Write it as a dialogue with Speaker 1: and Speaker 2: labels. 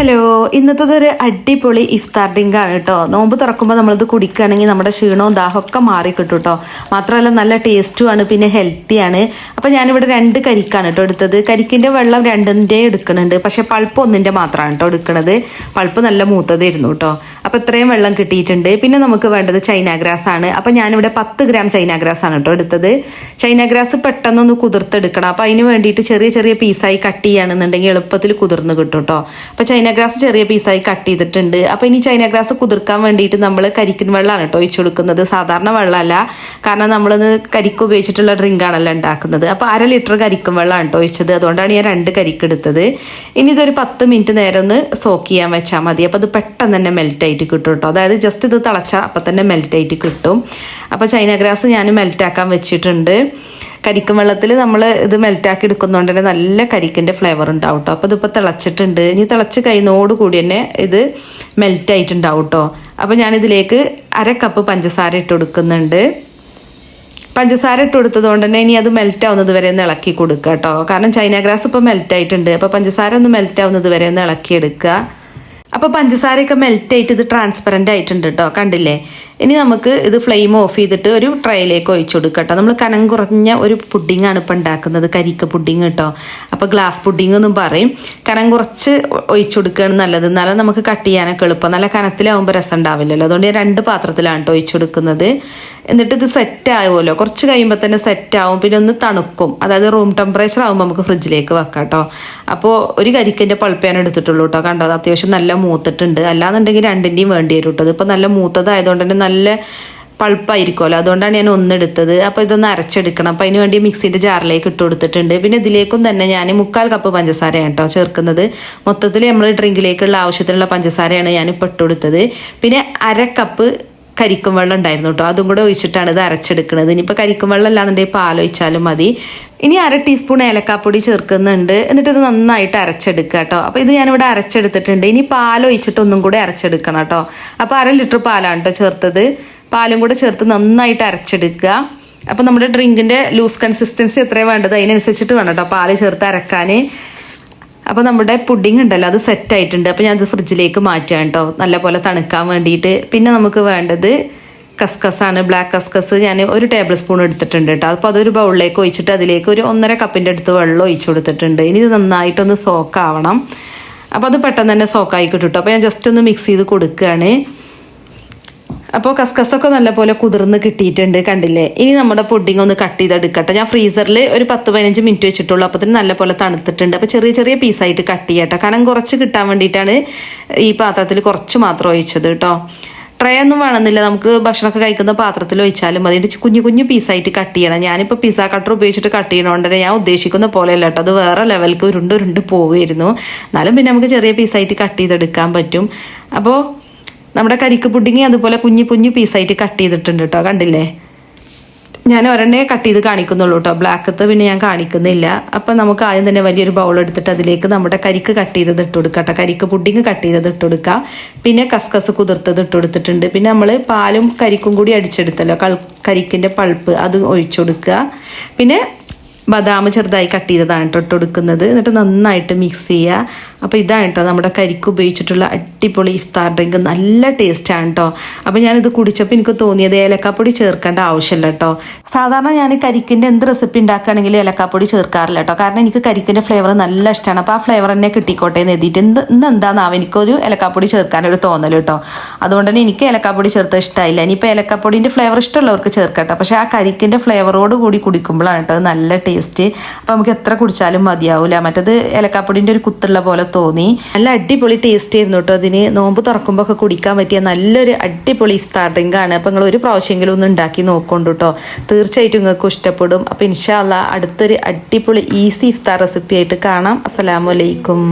Speaker 1: Hello ഇന്നത്തത് ഒരു അടിപൊളി ഇഫ്താർ ഡ്രിങ്കാണ് കേട്ടോ. നോമ്പ് തുറക്കുമ്പോൾ നമ്മളിത് കുടിക്കുകയാണെങ്കിൽ നമ്മുടെ ക്ഷീണവും ദാഹമൊക്കെ മാറി കിട്ടും. കേട്ടോ മാത്രമല്ല നല്ല ടേസ്റ്റുമാണ് പിന്നെ ഹെൽത്തിയാണ് അപ്പോൾ ഞാനിവിടെ രണ്ട് കരിക്കാണ് കേട്ടോ എടുത്തത്. കരിക്കിന്റെ വെള്ളം രണ്ടിന്റെ എടുക്കുന്നുണ്ട്. പക്ഷേ പൾപ്പ് ഒന്നിന്റെ മാത്രമാണ് കേട്ടോ എടുക്കുന്നത് പൾപ്പ് നല്ല മൂത്തതായിരുന്നു കേട്ടോ. അപ്പോൾ ഇത്രയും വെള്ളം കിട്ടിയിട്ടുണ്ട്. പിന്നെ നമുക്ക് വേണ്ടത് ചൈന ഗ്രാസ് ആണ്. അപ്പോൾ ഞാനിവിടെ പത്ത് ഗ്രാം ചൈന ഗ്രാസ് ആണ് കേട്ടോ എടുത്തത്. ചൈന ഗ്രാസ് പെട്ടെന്നൊന്ന് കുതിർത്തെടുക്കണം. അപ്പോൾ അതിന് വേണ്ടിയിട്ട് ചെറിയ ചെറിയ പീസായി കട്ട് ചെയ്യുകയാണെന്നുണ്ടെങ്കിൽ എളുപ്പത്തിൽ കുതിർന്ന് കിട്ടും കേട്ടോ അപ്പോൾ ചൈന ഗ്രാസ് ചെറിയ പീസായി കട്ട് ചെയ്തിട്ടുണ്ട്. അപ്പോൾ ഇനി ചൈന ഗ്രാസ് കുതിർക്കാൻ വേണ്ടിയിട്ട് നമ്മൾ കരിക്കിൻ വെള്ളമാണ് കേട്ടോ ഒഴിച്ചു കൊടുക്കുന്നത്. സാധാരണ വെള്ളമല്ല. കാരണം നമ്മൾ കരിക്ക് ഉപയോഗിച്ചിട്ടുള്ള ഡ്രിങ്ക് ആണല്ലോ ഉണ്ടാക്കുന്നത്. അപ്പോൾ അര ലിറ്റർ കരിക്കും വെള്ളമാണ് കേട്ടോ ഒഴിച്ചത്. അതുകൊണ്ടാണ് ഞാൻ രണ്ട് കരിക്ക് എടുത്തത്. ഇനി ഇതൊരു പത്ത് മിനിറ്റ് നേരം ഒന്ന് സോക്ക് ചെയ്യാൻ വെച്ചാൽ മതി. അപ്പോൾ അത് പെട്ടെന്ന് തന്നെ മെൽറ്റ് ആയിട്ട് കിട്ടും കേട്ടോ അതായത് ജസ്റ്റ് ഇത് തിളച്ചാൽ അപ്പം തന്നെ മെൽറ്റ് ആയിട്ട് കിട്ടും അപ്പോൾ ചൈന ഗ്രാസ് ഞാൻ മെൽറ്റാക്കാൻ വെച്ചിട്ടുണ്ട്. കരിക്കും വെള്ളത്തിൽ നമ്മൾ ഇത് മെൽറ്റാക്കി എടുക്കുന്നതുകൊണ്ട് തന്നെ നല്ല കരിക്കിന്റെ ഫ്ലേവർ ഉണ്ടാവും കേട്ടോ അപ്പോൾ ഇതിപ്പോൾ തിളച്ചിട്ടുണ്ട്. ഇനി തിളച്ച് കഴിയുന്നതോട് കൂടി തന്നെ ഇത് മെൽറ്റ് ആയിട്ടുണ്ടാവും കേട്ടോ അപ്പോൾ ഞാനിതിലേക്ക് അര കപ്പ് പഞ്ചസാര ഇട്ട് കൊടുക്കുന്നുണ്ട്. പഞ്ചസാര ഇട്ട് കൊടുത്തത് കൊണ്ട് തന്നെ ഇനി അത് മെൽറ്റ് ആവുന്നത് വരെ ഒന്ന് ഇളക്കി കൊടുക്കുക കേട്ടോ കാരണം ചൈന ഗ്രാസ് ഇപ്പോൾ മെൽറ്റ് ആയിട്ടുണ്ട്. അപ്പോൾ പഞ്ചസാര ഒന്ന് മെൽറ്റ് ആവുന്നത് വരെ ഒന്ന് ഇളക്കി എടുക്കുക അപ്പോൾ പഞ്ചസാരയൊക്കെ മെൽറ്റ് ആയിട്ട് ഇത് ട്രാൻസ്പെറന്റ് ആയിട്ടുണ്ട് കേട്ടോ കണ്ടില്ലേ? ഇനി നമുക്ക് ഇത് ഫ്ലെയിം ഓഫ് ചെയ്തിട്ട് ഒരു ട്രൈയിലേക്ക് ഒഴിച്ചു കൊടുക്കട്ടോ നമ്മൾ കനം കുറഞ്ഞ ഒരു പുഡിങ്ങാണ് ഇപ്പം ഉണ്ടാക്കുന്നത് കരിക്ക പുഡിങ് കേട്ടോ അപ്പോൾ ഗ്ലാസ് പുഡിങ് എന്നും പറയും. കനം കുറച്ച് ഒഴിച്ചു കൊടുക്കുകയാണ് നല്ലത്. എന്നാലും നമുക്ക് കട്ട് ചെയ്യാനൊക്കെ എളുപ്പം. നല്ല കനത്തിലാവുമ്പോൾ രസം ഉണ്ടാവില്ലല്ലോ അതുകൊണ്ട് ഞാൻ രണ്ട് പാത്രത്തിലാണ് കേട്ടോ ഒഴിച്ചു കൊടുക്കുന്നത്. എന്നിട്ട് ഇത് സെറ്റ് ആവുമല്ലോ. കുറച്ച് കഴിയുമ്പോൾ തന്നെ സെറ്റ് ആവും. പിന്നെ ഒന്ന് തണുക്കും. അതായത് റൂം ടെമ്പറേച്ചർ ആകുമ്പോൾ നമുക്ക് ഫ്രിഡ്ജിലേക്ക് വെക്കാം കേട്ടോ അപ്പോൾ ഒരു കരിക്കിന്റെ പൾപ്പ് എടുത്തിട്ടുള്ളൂ കേട്ടോ കണ്ടോ? അത് അത്യാവശ്യം നല്ല മൂത്തിട്ടുണ്ട്. അല്ലാന്നുണ്ടെങ്കിൽ രണ്ടിന്റെയും വേണ്ടി വരും കേട്ടോ ഇതിപ്പോൾ നല്ല മൂത്തതായതുകൊണ്ട് തന്നെ നല്ല പൾപ്പായിരിക്കുമല്ലോ. അതുകൊണ്ടാണ് ഞാൻ ഒന്നെടുത്തത്. അപ്പോൾ ഇതൊന്ന് അരച്ചെടുക്കണം. അപ്പോൾ അതിന് വേണ്ടി മിക്സിന്റെ ജാറിലേക്ക് ഇട്ട് കൊടുത്തിട്ടുണ്ട്. പിന്നെ ഇതിലേക്കും തന്നെ ഞാൻ മുക്കാൽ കപ്പ് പഞ്ചസാരയാണ് കേട്ടോ ചേർക്കുന്നത്. മൊത്തത്തിൽ നമ്മൾ ഡ്രിങ്കിലേക്കുള്ള ആവശ്യത്തിനുള്ള പഞ്ചസാരയാണ് ഞാൻ ഇപ്പോൾ ഇട്ട് കൊടുത്തത്. പിന്നെ അര കപ്പ് കരിക്കും വെള്ളം ഉണ്ടായിരുന്നു കേട്ടോ അതും കൂടെ ഒഴിച്ചിട്ടാണ് ഇത് അരച്ചെടുക്കുന്നത് ഇനിയിപ്പോൾ കരിക്കും വെള്ളം അല്ലാന്നുണ്ടെങ്കിൽ പാലൊഴിച്ചാലും മതി. ഇനി അര ടീസ്പൂൺ ഏലക്കാപ്പൊടി ചേർക്കുന്നുണ്ട്. എന്നിട്ട് ഇത് നന്നായിട്ട് അരച്ചെടുക്കുക കേട്ടോ അപ്പോൾ ഇത് ഞാനിവിടെ അരച്ചെടുത്തിട്ടുണ്ട്. ഇനി പാലൊഴിച്ചിട്ട് ഒന്നും കൂടെ അരച്ചെടുക്കണം കേട്ടോ അപ്പോൾ അര ലിറ്റർ പാലാണ് കേട്ടോ ചേർത്തത്. പാലും കൂടെ ചേർത്ത് നന്നായിട്ട് അരച്ചെടുക്കുക. അപ്പോൾ നമ്മുടെ ഡ്രിങ്കിന്റെ ലൂസ് കൺസിസ്റ്റൻസി എത്രയാണ് വേണ്ടത്? അതിനനുസരിച്ചിട്ട് വേണം കേട്ടോ പാൽ ചേർത്ത് അരക്കാൻ. അപ്പോൾ നമ്മുടെ പുഡിംഗ് ഉണ്ടല്ലോ അത് സെറ്റ് ആയിട്ടുണ്ട്. അപ്പോൾ ഞാൻ അത് ഫ്രിഡ്ജിലേക്ക് മാറ്റുകയാണ് കേട്ടോ നല്ലപോലെ തണുക്കാൻ വേണ്ടിയിട്ട്. പിന്നെ നമുക്ക് വേണ്ടത് കസ്കസാണ്. ബ്ലാക്ക് കസ്കസ് ഞാൻ ഒരു ടേബിൾ സ്പൂൺ എടുത്തിട്ടുണ്ട് കേട്ടോ അപ്പോൾ അതൊരു ബൗളിലേക്ക് ഒഴിച്ചിട്ട് അതിലേക്ക് ഒരു ഒന്നര കപ്പിന്റെ അടുത്ത് വെള്ളം ഒഴിച്ചു കൊടുത്തിട്ടുണ്ട്. ഇനി ഇത് നന്നായിട്ടൊന്ന് സോക്കാവണം അപ്പോൾ അത് പെട്ടെന്ന് തന്നെ സോക്കായി കിട്ടും അപ്പോൾ ഞാൻ ജസ്റ്റ് ഒന്ന് മിക്സ് ചെയ്ത് കൊടുക്കുകയാണ്. അപ്പോൾ കസ്കസൊക്കെ നല്ലപോലെ കുതിർന്ന് കിട്ടിയിട്ടുണ്ട് കണ്ടില്ലേ? ഇനി നമ്മുടെ പുഡിംഗ് ഒന്ന് കട്ട് ചെയ്തെടുക്കട്ടെ. ഞാൻ ഫ്രീസറിൽ ഒരു പത്ത് പതിനഞ്ച് മിനിറ്റ് വെച്ചിട്ടുള്ളൂ അപ്പോൾ തന്നെ നല്ലപോലെ തണുത്തിട്ടുണ്ട്. അപ്പോൾ ചെറിയ ചെറിയ പീസായിട്ട് കട്ട് ചെയ്യട്ടെ. കാരണം കുറച്ച് കിട്ടാൻ വേണ്ടിയിട്ടാണ് ഈ പാത്രത്തിൽ കുറച്ച് മാത്രം ഒഴിച്ചത് കേട്ടോ. ട്രേ ഒന്നും വേണമെന്നില്ല. നമുക്ക് ഭക്ഷണമൊക്കെ കഴിക്കുന്ന പാത്രത്തിൽ ഒഴിച്ചാലും മതി. എന്റെ കുഞ്ഞു കുഞ്ഞു പീസായിട്ട് കട്ട് ചെയ്യണം. ഞാനിപ്പോൾ പിസ്സ കട്ടർ ഉപയോഗിച്ചിട്ട് കട്ട് ചെയ്യണോണ്ട് ഞാൻ ഉദ്ദേശിക്കുന്ന പോലെയല്ല കേട്ടോ. അത് വേറെ ലെവൽക്ക് ഉരുണ്ട് ഉരുണ്ട് പോവുമായിരുന്നു എന്നാലും പിന്നെ നമുക്ക് ചെറിയ പീസായിട്ട് കട്ട് ചെയ്തെടുക്കാൻ പറ്റും. അപ്പോൾ നമ്മുടെ കരിക്ക് പുഡിങ് അതുപോലെ കുഞ്ഞു കുഞ്ഞു പീസായിട്ട് കട്ട് ചെയ്തിട്ടുണ്ട് കേട്ടോ കണ്ടില്ലേ? ഞാൻ ഒരെണ്ണേ കട്ട് ചെയ്ത് കാണിക്കുന്നുള്ളൂ കേട്ടോ ബ്ലാക്കത്ത് പിന്നെ ഞാൻ കാണിക്കുന്നില്ല. അപ്പം നമുക്ക് ആദ്യം തന്നെ വലിയൊരു ബൗൾ എടുത്തിട്ട് അതിലേക്ക് നമ്മുടെ കരിക്ക് കട്ട് ചെയ്തത് ഇട്ട് കൊടുക്കുക കേട്ടോ കരിക്ക് പുഡിങ് കട്ട് ചെയ്തത് ഇട്ട് കൊടുക്കുക പിന്നെ കസ്കസ് കുതിർത്തത് ഇട്ട് കൊടുത്തിട്ടുണ്ട്. പിന്നെ നമ്മൾ പാലും കരിക്കും കൂടി അടിച്ചെടുത്തല്ലോ. കൾ കരിക്കിന്റെ പൾപ്പ് അത് ഒഴിച്ചു കൊടുക്കുക. പിന്നെ ബദാം ചെറുതായി കട്ട് ചെയ്തതാണ് ഇട്ട് കൊടുക്കുന്നത്. എന്നിട്ട് നന്നായിട്ട് മിക്സ് ചെയ്യുക. അപ്പോൾ ഇതാണ് കേട്ടോ നമ്മുടെ കരിക്ക് ഉപയോഗിച്ചിട്ടുള്ള അടിപൊളി ഇഫ്താർ ഡ്രിങ്ക് നല്ല ടേസ്റ്റാണ് കേട്ടോ അപ്പോൾ ഞാനിത് കുടിച്ചപ്പോൾ എനിക്ക് തോന്നിയത് ഏലക്കാപ്പൊടി ചേർക്കേണ്ട ആവശ്യമില്ല കേട്ടോ സാധാരണ ഞാൻ കരിക്കിന്റെ എന്ത് റെസിപ്പി ഉണ്ടാക്കുകയാണെങ്കിലും ഏലക്കാപ്പൊടി ചേർക്കാറില്ല കേട്ടോ കാരണം എനിക്ക് കരിക്കിന്റെ ഫ്ലേവർ നല്ല ഇഷ്ടമാണ്. അപ്പോൾ ആ ഫ്ലേവർ തന്നെ കിട്ടിക്കോട്ടെ എന്ന് എഴുതിയിട്ട് എന്ത് ഇന്ന് എന്താണെന്നാവും എനിക്കൊരു ഏലക്കാപ്പൊടി ചേർക്കാനൊരു തോന്നൽ കേട്ടോ അതുകൊണ്ട് തന്നെ എനിക്ക് ഏലക്കാപ്പൊടി ചേർത്ത് ഇഷ്ടമായില്ല ഇനിയിപ്പോൾ ഏലക്കാപ്പൊടിന്റെ ഫ്ലേവർ ഇഷ്ടമുള്ളവർക്ക് ചേർക്കട്ടെ പക്ഷേ ആ കരിക്കിന്റെ ഫ്ലേവറോട് കൂടി കുടിക്കുമ്പോഴാണ് കേട്ടോ നല്ല ടേസ്റ്റ് അപ്പോൾ നമുക്ക് എത്ര കുടിച്ചാലും മതിയാവില്ല മറ്റത് ഏലക്കാപ്പൊടിന്റെ ഒരു കുത്തുള്ള പോലെ തോന്നി. നല്ല അടിപൊളി ടേസ്റ്റ് ആയിരുന്നു കേട്ടോ അതിന്. നോമ്പ് തുറക്കുമ്പോൾ ഒക്കെ കുടിക്കാൻ പറ്റിയ നല്ലൊരു അടിപൊളി ഇഫ്താർ ഡ്രിങ്ക് ആണ്. അപ്പോൾ നിങ്ങൾ ഒരു പ്രാവശ്യമെങ്കിലും ഒന്ന് ഉണ്ടാക്കി നോക്കൊണ്ടു കേട്ടോ തീർച്ചയായിട്ടും നിങ്ങൾക്ക് ഇഷ്ടപ്പെടും. അപ്പോൾ ഇൻഷാല്ല അടുത്തൊരു അടിപൊളി ഈസി ഇഫ്താർ റെസിപ്പി ആയിട്ട് കാണാം. അസ്സലാമലൈക്കും